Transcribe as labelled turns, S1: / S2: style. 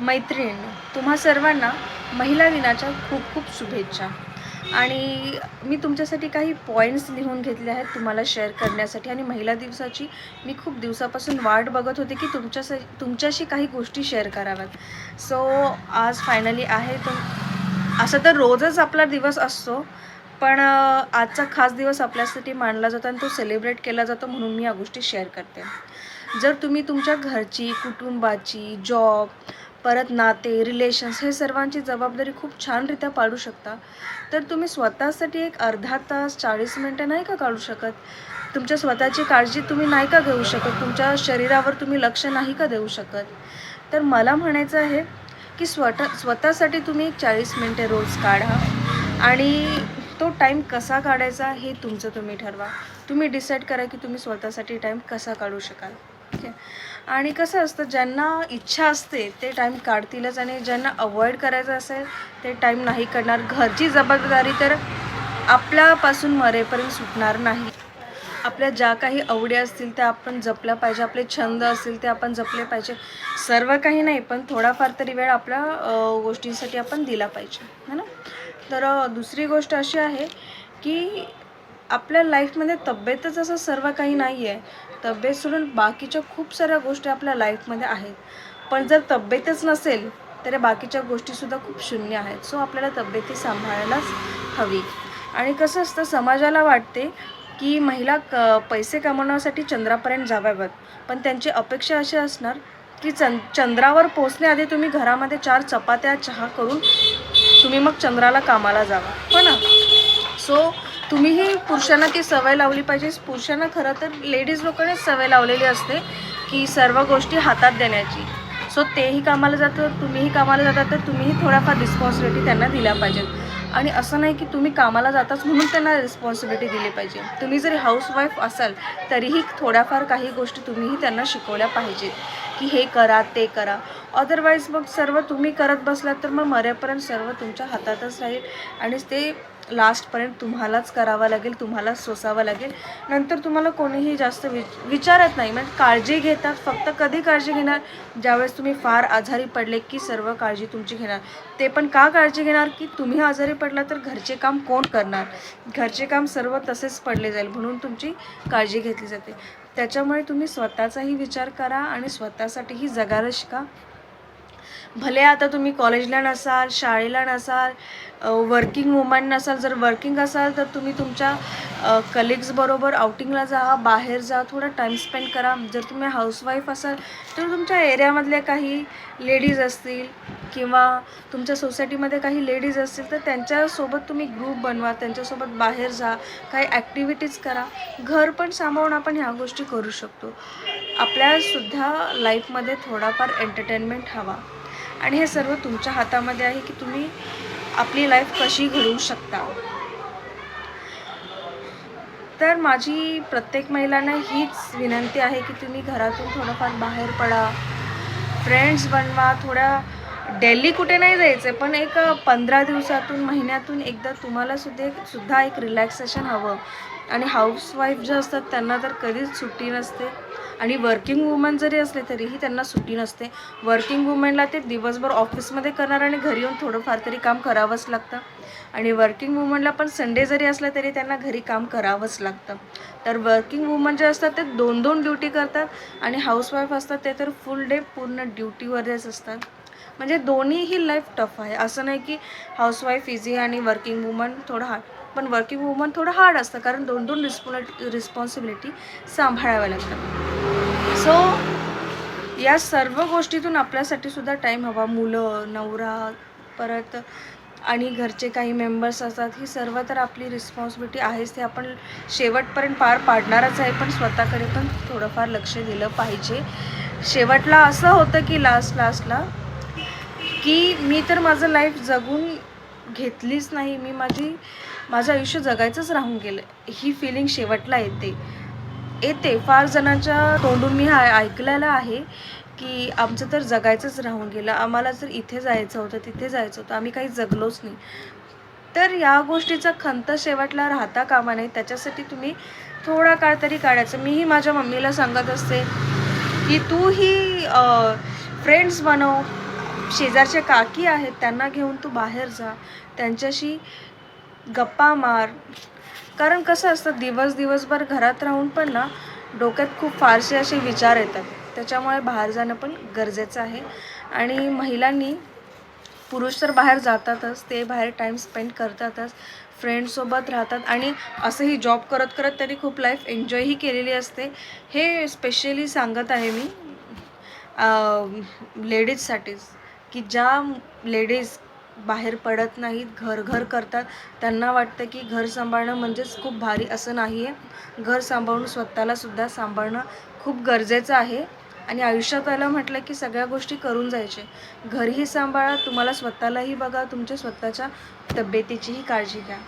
S1: मैत्रीण तुम्हा सर्वांना महिला दिनाच्या खूप खूप शुभेच्छा. आणि मी तुमच्यासाठी काही पॉईंट्स लिहून घेतले आहेत तुम्हाला शेअर करण्यासाठी आणि महिला दिवसाची मी खूप दिवसापासून वाट बघत होते की तुमच्यास तुमच्याशी काही गोष्टी शेअर कराव्यात. सो आज फायनली आहे तर असं तर रोजच आपला दिवस असतो पण आजचा खास दिवस आपल्यासाठी मानला जातो आणि तो सेलिब्रेट केला जातो म्हणून मी या गोष्टी शेअर करते. जर तुम्ही तुमच्या घरची कुटुंबाची जॉब परत नाते रिलेशन्स हे सर्वांची जबाबदारी खूप छानरित्या पाडू शकता. तर तुम्ही स्वतःसाठी एक अर्धा तास चाळीस मिनटं नाही का काढू शकत? तुमच्या स्वतःची काळजी तुम्ही नाही का घेऊ शकत? तुमच्या शरीरावर तुम्ही लक्ष नाही का देऊ शकत? तर मला म्हणायचं आहे की स्वतः स्वतःसाठी तुम्ही एक चाळीस मिनटे रोज काढा आणि तो टाईम कसा काढायचा हे तुमचं तुम्ही ठरवा. तुम्ही डिसाईड करा की तुम्ही स्वतःसाठी टाईम कसा काढू शकाल. ठीक आहे आणि कसं असतं ज्यांना इच्छा असते ते टाईम काढतीलच आणि ज्यांना अवॉइड करायचं असेल ते टाईम नाही करणार. घरची जबाबदारी तर आपल्यापासून मरेपर्यंत सुटणार नाही. आपल्या ज्या काही आवडी असतील त्या आपण जपल्या पाहिजे. आपले छंद असतील ते आपण जपले पाहिजे. सर्व काही नाही पण थोडाफार तरी वेळ आपल्या गोष्टींसाठी आपण दिला पाहिजे. है ना? तर दुसरी गोष्ट अशी आहे की आपल्या लाईफमध्ये तब्येतच असं सर्व काही नाही आहे तब्येत सोडून बाकीच्या खूप साऱ्या गोष्टी आपल्या लाईफमध्ये आहेत. पण जर तब्येतच नसेल तर बाकीच्या गोष्टीसुद्धा खूप शून्य आहेत. सो आपल्याला तब्येती सांभाळायलाच हवी. आणि कसं असतं समाजाला वाटते की महिला क पैसे कमवण्यासाठी चंद्रापर्यंत जाव्यात पण त्यांची अपेक्षा अशी असणार की चंद चंद्रावर पोचण्याआधी तुम्ही घरामध्ये चार चपात्या चहा करून तुम्ही मग चंद्राला कामाला जावा. हो ना? सो तुम्हीही पुरुषांना ती सवय लावली पाहिजे. पुरुषांना खरं तर लेडीज लोकांनीच सवय लावलेली असते की सर्व गोष्टी हातात देण्याची. सो तेही कामाला जातं तुम्हीही कामाला जातात तर तुम्हीही थोड्याफार रिस्पॉन्सिबिलिटी त्यांना दिल्या पाहिजेत आणि असं नाही की तुम्ही कामाला जाताच म्हणून त्यांना रिस्पॉन्सिबिलिटी दिली पाहिजे. तुम्ही जरी हाऊसवाईफ असाल तरीही थोड्याफार काही गोष्टी तुम्हीही त्यांना शिकवल्या पाहिजेत. की हे करा ते करा. अदरवाईज मग सर्व तुम्ही करत बसलात तर मग मरेपर्यंत सर्व तुमच्या हातातच राहील. आणि ते लास्टपर्यंत तुम्हालाच करावं लागेल तुम्हालाच सोसावं लागेल. नंतर तुम्हाला कोणीही जास्त विच विचारत नाही. म्हणजे काळजी घेतात फक्त कधी काळजी घेणार? ज्यावेळेस तुम्ही फार आजारी पडले की सर्व काळजी तुमची घेणार. ते पण का काळजी घेणार? की तुम्ही आजारी पडला तर घरचे काम कोण करणार? घरचे काम सर्व तसेच पडले जाईल म्हणून तुमची काळजी घेतली जाते. त्याच्यामुळे तुम्ही स्वतःचाही विचार करा आणि स्वतःसाठीही जगायला शिका. भले आता तुम्ही कॉलेजला नसाल शाळेला नसाल वर्किंग वुमन नसाल जर वर्किंग असाल तर तुम्ही तुमच्या कलिग्सबरोबर आउटिंगला जा बाहेर जा थोडा टाईम स्पेंड करा. जर तुम्ही हाऊसवाईफ असाल तर तुमच्या एरियामधल्या काही लेडीज असतील किंवा तुमच्या सोसायटीमध्ये काही लेडीज असतील तर त्यांच्यासोबत तुम्ही ग्रुप बनवा त्यांच्यासोबत बाहेर जा काही ॲक्टिव्हिटीज करा. घर पण सांभाळून आपण ह्या गोष्टी करू शकतो. आपल्यासुद्धा लाईफमध्ये थोडाफार एंटरटेनमेंट हवा. आणि हे सर्व तुमच्या हातामध्ये आहे की तुम्ही आपली लाईफ कशी घडवू शकता. तर माझी प्रत्येक महिलांना हीच विनंती आहे की तुम्ही घरातून थोडंफार बाहेर पडा. फ्रेंड्स बनवा. थोड्या डेली कुठे नाही जायचं पण एक पंधरा दिवसातून महिन्यातून एकदा तुम्हाला सुद्धा एक सुद्धा एक रिलॅक्सेशन हवं. आणि हाऊसवाईफ जे असतात त्यांना तर कधीच सुट्टी नसते. आणि वर्किंग वुमन जरी असले तरीही त्यांना सुट्टी नसते. वर्किंग वुमनला ते दिवसभर ऑफिसमध्ये करणार आणि घरी येऊन थोडंफार तरी काम करावंच लागतं. आणि वर्किंग वुमनला पण संडे जरी असला तरी त्यांना घरी काम करावंच लागतं. तर वर्किंग वुमन जे असतात ते दोन दोन ड्युटी करतात. आणि हाऊसवाईफ असतात ते तर फुल डे पूर्ण ड्युटीवरच असतात. म्हणजे दोन्हीही लाईफ टफ आहे. असं नाही की हाऊसवाईफ इझी आणि वर्किंग वुमन थोडं हार्ड पण वर्किंग वुमन थोडं हार्ड असतं कारण दोन दोन रिस्पॉन्सिबिलिटी रिस्पॉन्सिबिलिटी सांभाळाव्या लागतात. सो या सर्व गोष्टीतून आपल्यासाठी सुद्धा टाईम हवा. मुलं नवरा परत आणि घरचे काही मेंबर्स असतात ही सर्व तर आपली रिस्पॉन्सिबिलिटी आहेच. ते आपण शेवटपर्यंत पार पाडणारच आहे पण स्वतःकडे पण थोडंफार लक्ष दिलं पाहिजे. शेवटला असं होतं की लास्ट लास्टला की मी तर माझं लाईफ जगून घेतलीच नाही. मी माझी माझं आयुष्य जगायचंच राहून गेलं. ही फिलिंग शेवटला येते. येते. फार जणांच्या तोंडून मी हा ऐकलेलं आहे की आमचं तर जगायचंच राहून गेलं. आम्हाला जर इथे जायचं होतं तिथे जायचं होतं आम्ही काही जगलोच नाही. तर या गोष्टीचा खंत शेवटला राहता कामा नये. त्याच्यासाठी तुम्ही थोडा काळ तरी काढायचं. मीही माझ्या मम्मीला सांगत असते की तू ही फ्रेंड्स बनव. शेजारच्या काकी आहेत त्यांना घेऊन तू बाहेर जा. त्यांच्याशी गप्पा मार. कारण कसं असतं दिवस दिवसभर घरात राहून पण ना डोक्यात खूप फारसे असे विचार येतात. त्याच्यामुळे बाहेर जाणं पण गरजेचं आहे. आणि महिलांनी पुरुष तर बाहेर जातातच ते बाहेर टाईम स्पेंड करतातच फ्रेंडसोबत राहतात. आणि असंही जॉब करत करत त्यांनी खूप लाईफ एन्जॉयही केलेली असते. हे स्पेशली सांगत आहे मी लेडीजसाठीच की ज्या लेडीज बाहेर पडत नाहीत घर घर करतात त्यांना वाटतं की घर सांभाळणं म्हणजेच खूप भारी असं नाही आहे घर सांभाळून स्वतःला सुद्धा सांभाळणं खूप गरजेचं आहे. आणि आयुष्यात आलं म्हटलं की सगळ्या गोष्टी करून जायचे. घरही सांभाळा तुम्हाला स्वतःलाही बघा तुमच्या स्वतःच्या तब्येतीचीही काळजी घ्या.